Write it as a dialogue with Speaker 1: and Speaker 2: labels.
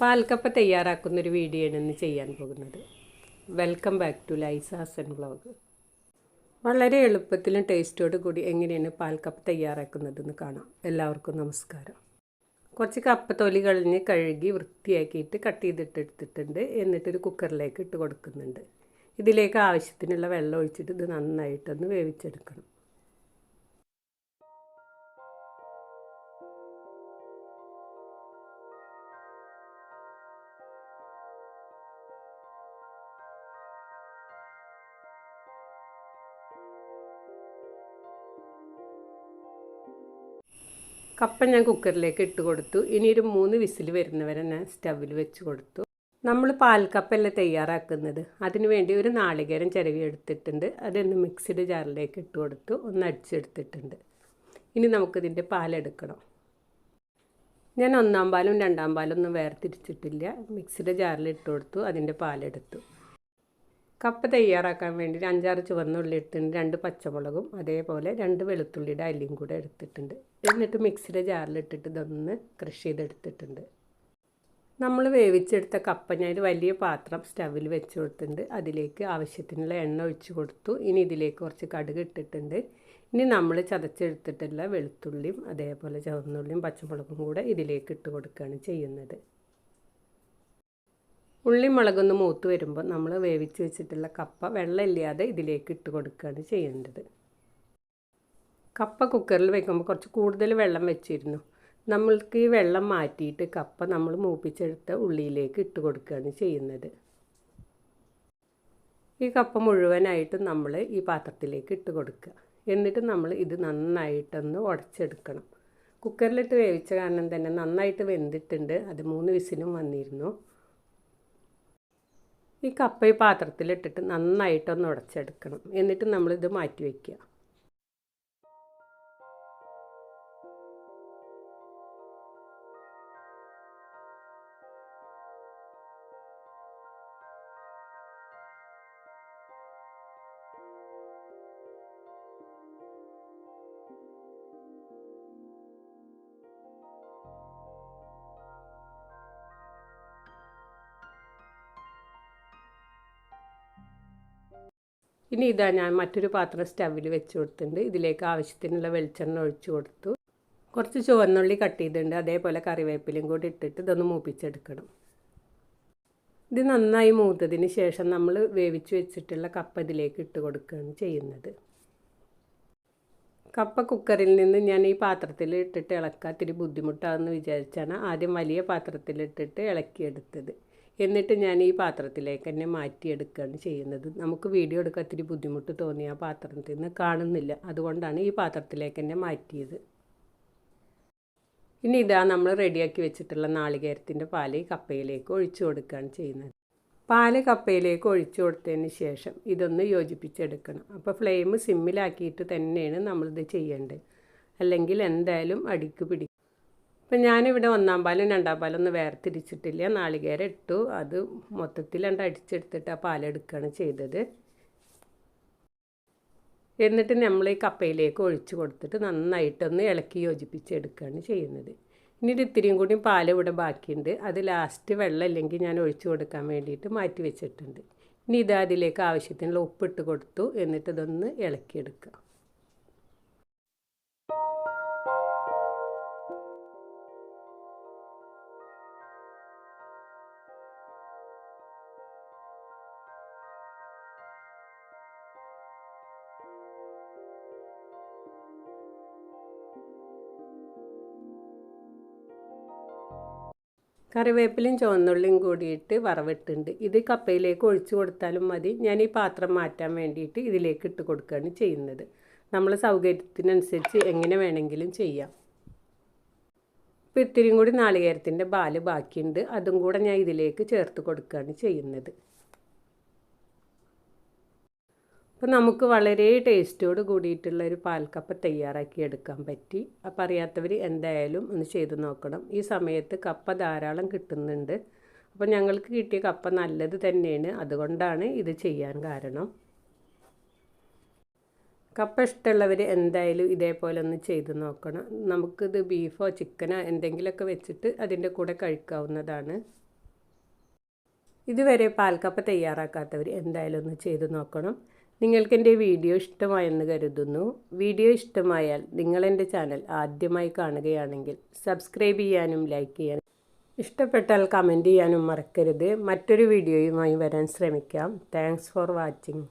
Speaker 1: പാൽക്കപ്പ തയ്യാറാക്കുന്നൊരു video ആണ് ഇന്ന് ചെയ്യാൻ പോകുന്നത്. വെൽക്കം ബാക്ക് ടു ലൈസാസൻ വ്ളോഗ് വളരെ എളുപ്പത്തിലും ടേസ്റ്റോട് കൂടി എങ്ങനെയാണ് പാൽക്കപ്പ തയ്യാറാക്കുന്നതെന്ന് കാണാം. എല്ലാവർക്കും നമസ്കാരം. കുറച്ച് കപ്പ തൊലി കളഞ്ഞ് കഴുകി വൃത്തിയാക്കിയിട്ട് കട്ട് ചെയ്തിട്ട് എടുത്തിട്ടുണ്ട് എന്നിട്ടൊരു കുക്കറിലേക്ക് ഇട്ട് കൊടുക്കുന്നുണ്ട്. ഇതിലേക്ക് ആവശ്യത്തിനുള്ള വെള്ളം ഒഴിച്ചിട്ട് ഇത് നന്നായിട്ടൊന്ന് വേവിച്ചെടുക്കണം. കപ്പ ഞാൻ കുക്കറിലേക്ക് ഇട്ട് കൊടുത്തു. ഇനി ഒരു മൂന്ന് വിസിൽ വരുന്നവരെ ഞാൻ സ്റ്റവിൽ വെച്ച് കൊടുത്തു. നമ്മൾ പാൽക്കപ്പല്ലേ തയ്യാറാക്കുന്നത്? അതിന് വേണ്ടി ഒരു നാളികേരം ചിരവി എടുത്തിട്ടുണ്ട്. അതൊന്ന് മിക്സിഡ് ജാറിലേക്ക് ഇട്ട് കൊടുത്തു. ഒന്ന് അടിച്ചെടുത്തിട്ടുണ്ട്. ഇനി നമുക്കിതിന്റെ പാലെടുക്കണം ഞാൻ ഒന്നാം പാലും രണ്ടാം പാലും ഒന്നും വേർതിരിച്ചിട്ടില്ല. മിക്സിയുടെ ജാറിൽ ഇട്ട് കൊടുത്തു. അതിന്റെ പാലെടുത്തു. കപ്പ തയ്യാറാക്കാൻ വേണ്ടി ഒരു അഞ്ചാറ് ചുവന്നുള്ളി എടുത്തിട്ടുണ്ട് രണ്ട് പച്ചമുളകും അതേപോലെ രണ്ട് വെളുത്തുള്ളിയുടെ അല്ലിയും കൂടെ എടുത്തിട്ടുണ്ട്. എന്നിട്ട് മിക്സിയുടെ ജാറിലിട്ടിട്ട് ഇതൊന്ന് ക്രഷ് ചെയ്തെടുത്തിട്ടുണ്ട്. നമ്മൾ വേവിച്ചെടുത്ത കപ്പ ഞാൻ ഒരു വലിയ പാത്രം സ്റ്റവിൽ വെച്ച് കൊടുത്തിട്ടുണ്ട്. അതിലേക്ക് ആവശ്യത്തിനുള്ള എണ്ണ ഒഴിച്ച് കൊടുത്തു. ഇനി ഇതിലേക്ക് കുറച്ച് കടുക് ഇട്ടിട്ടുണ്ട്. ഇനി നമ്മൾ ചതച്ചെടുത്തിട്ടുള്ള വെളുത്തുള്ളിയും അതേപോലെ ചുവന്നുള്ളിയും പച്ചമുളകും കൂടെ ഇതിലേക്ക് ഇട്ട് കൊടുക്കുകയാണ് ചെയ്യുന്നത്. ഉള്ളി മുളകൊന്ന് മൂത്ത് വരുമ്പോൾ നമ്മൾ വേവിച്ച് വെച്ചിട്ടുള്ള കപ്പ വെള്ളമില്ലാതെ ഇതിലേക്ക് ഇട്ട് കൊടുക്കുകയാണ് ചെയ്യേണ്ടത്. കപ്പ കുക്കറിൽ വെക്കുമ്പോൾ കുറച്ച് കൂടുതൽ വെള്ളം വെച്ചിരുന്നു. നമ്മൾക്ക് ഈ വെള്ളം മാറ്റിയിട്ട് കപ്പ നമ്മൾ മൂപ്പിച്ചെടുത്ത ഉള്ളിയിലേക്ക് ഇട്ട് കൊടുക്കുകയാണ് ചെയ്യുന്നത്. ഈ കപ്പ മുഴുവനായിട്ട് നമ്മൾ ഈ പാത്രത്തിലേക്ക് ഇട്ട് കൊടുക്കുക. എന്നിട്ട് നമ്മൾ ഇത് നന്നായിട്ടൊന്ന് ഉടച്ചെടുക്കണം. കുക്കറിലിട്ട് വേവിച്ച കാരണം തന്നെ നന്നായിട്ട് വെന്തിട്ടുണ്ട്. അത് മൂന്ന് വിസിലും വന്നിരുന്നു. ഈ കപ്പ ഈ പാത്രത്തിലിട്ടിട്ട് നന്നായിട്ടൊന്ന് ഉടച്ചെടുക്കണം. എന്നിട്ട് നമ്മളിത് മാറ്റി വയ്ക്കുക ഇനി ഇതാ ഞാൻ മറ്റൊരു പാത്രം സ്റ്റവിൽ വെച്ച് കൊടുത്തിട്ടുണ്ട്. ഇതിലേക്ക് ആവശ്യത്തിനുള്ള വെളിച്ചെണ്ണ ഒഴിച്ചു കൊടുത്തു. കുറച്ച് ചുവന്നുള്ളി കട്ട് ചെയ്തിട്ടുണ്ട്. അതേപോലെ കറിവേപ്പിലയും കൂടി ഇട്ടിട്ട് ഇതൊന്ന് മൂപ്പിച്ചെടുക്കണം. ഇത് നന്നായി മൂത്തതിന് ശേഷം നമ്മൾ വേവിച്ച് വെച്ചിട്ടുള്ള കപ്പ ഇതിലേക്ക് ഇട്ട് കൊടുക്കുകയാണ് ചെയ്യുന്നത്. കപ്പ കുക്കറിൽ നിന്ന് ഞാൻ ഈ പാത്രത്തിൽ ഇട്ടിട്ട് ഇളക്കാൻ ഇത്തിരി ബുദ്ധിമുട്ടാണെന്ന് വിചാരിച്ചാണ് ആദ്യം വലിയ പാത്രത്തിലിട്ടിട്ട് ഇളക്കിയെടുത്തത്. എന്നിട്ട് ഞാൻ ഈ പാത്രത്തിലേക്ക് തന്നെ മാറ്റിയെടുക്കുകയാണ് ചെയ്യുന്നത്. നമുക്ക് വീഡിയോ എടുക്കാൻ ഇത്തിരി ബുദ്ധിമുട്ട് തോന്നി ആ പാത്രത്തിൽ നിന്ന് കാണുന്നില്ല. അതുകൊണ്ടാണ് ഈ പാത്രത്തിലേക്ക് തന്നെ മാറ്റിയത്. ഇനി ഇതാ നമ്മൾ റെഡിയാക്കി വെച്ചിട്ടുള്ള നാളികേരത്തിന്റെ പാൽ കപ്പയിലേക്ക് ഒഴിച്ചു കൊടുക്കുകയാണ് ചെയ്യുന്നത്. പാൽ കപ്പയിലേക്ക് ഒഴിച്ചു കൊടുത്തതിന് ശേഷം ഇതൊന്ന് യോജിപ്പിച്ചെടുക്കണം. അപ്പോൾ ഫ്ലെയിം സിമ്മിലാക്കിയിട്ട് തന്നെയാണ് നമ്മളിത് ചെയ്യേണ്ടത്. അല്ലെങ്കിൽ എന്തായാലും അടിക്ക് പിടിക്കും അപ്പം ഞാനിവിടെ ഒന്നാം പാലും രണ്ടാം പാലും ഒന്ന് വേർതിരിച്ചിട്ടില്ല. നാളികേരം ഇട്ടു. അത് മൊത്തത്തിൽ രണ്ട് അടിച്ചെടുത്തിട്ട് ആ പാലെടുക്കുകയാണ് ചെയ്തത്. എന്നിട്ട് നമ്മൾ ഈ കപ്പയിലേക്ക് ഒഴിച്ചു കൊടുത്തിട്ട് നന്നായിട്ടൊന്ന് ഇളക്കി യോജിപ്പിച്ചെടുക്കുകയാണ് ചെയ്യുന്നത്. ഇനി ഇത്തിരിയും കൂടി പാൽ ഇവിടെ ബാക്കിയുണ്ട്. അത് ലാസ്റ്റ് വെള്ളം ഇല്ലെങ്കിൽ ഞാൻ ഒഴിച്ചു കൊടുക്കാൻ വേണ്ടിയിട്ട് മാറ്റി വെച്ചിട്ടുണ്ട്. ഇനി ഇത് അതിലേക്ക് ആവശ്യത്തിനുള്ള ഉപ്പിട്ട് കൊടുത്തു. എന്നിട്ട് ഇതൊന്ന് ഇളക്കിയെടുക്കുക. കറിവേപ്പിലയും ചുവന്നുള്ളിയും കൂടിയിട്ട് വറവിട്ടുണ്ട്. ഇത് കപ്പയിലേക്ക് ഒഴിച്ചു കൊടുത്താലും മതി. ഞാൻ ഈ പാത്രം മാറ്റാൻ വേണ്ടിയിട്ട് ഇതിലേക്ക് ഇട്ട് കൊടുക്കുകയാണ് ചെയ്യുന്നത്. നമ്മൾ സൗകര്യത്തിനനുസരിച്ച് എങ്ങനെ വേണമെങ്കിലും ചെയ്യാം. ഇപ്പോൾ ഇത്തിരിയും കൂടി നാളികേരത്തിന്റെ പാൽ ബാക്കിയുണ്ട്. അതും കൂടെ ഞാൻ ഇതിലേക്ക് ചേർത്ത് കൊടുക്കുകയാണ് ചെയ്യുന്നത്. അപ്പോൾ നമുക്ക് വളരെ ടേസ്റ്റോട് കൂടിയിട്ടുള്ള ഒരു പാൽക്കപ്പ തയ്യാറാക്കി എടുക്കാൻ പറ്റി. അപ്പം അറിയാത്തവർ എന്തായാലും ഒന്ന് ചെയ്ത് നോക്കണം. ഈ സമയത്ത് കപ്പ ധാരാളം കിട്ടുന്നുണ്ട്. അപ്പോൾ ഞങ്ങൾക്ക് കിട്ടിയ കപ്പ നല്ലത് തന്നെയാണ്. അതുകൊണ്ടാണ് ഇത് ചെയ്യാൻ കാരണം. കപ്പ ഇഷ്ടമുള്ളവർ എന്തായാലും ഇതേപോലെ ഒന്ന് ചെയ്ത് നോക്കണം. നമുക്കിത് ബീഫോ ചിക്കനോ എന്തെങ്കിലുമൊക്കെ വെച്ചിട്ട് അതിന്റെ കൂടെ കഴിക്കാവുന്നതാണ്. ഇതുവരെ പാൽക്കപ്പ തയ്യാറാക്കാത്തവർ എന്തായാലും ഒന്ന് ചെയ്ത് നോക്കണം. നിങ്ങൾക്ക് എന്റെ വീഡിയോ ഇഷ്ടമായെന്ന് കരുതുന്നു. വീഡിയോ ഇഷ്ടമായാൽ നിങ്ങൾ എന്റെ ചാനൽ ആദ്യമായി കാണുകയാണെങ്കിൽ സബ്സ്ക്രൈബ് ചെയ്യാനും ലൈക്ക് ചെയ്യാനും ഇഷ്ടപ്പെട്ടാൽ കമന്റ് ചെയ്യാനും മറക്കരുത്. മറ്റൊരു വീഡിയോയുമായി വരാൻ ശ്രമിക്കാം. Thanks for watching.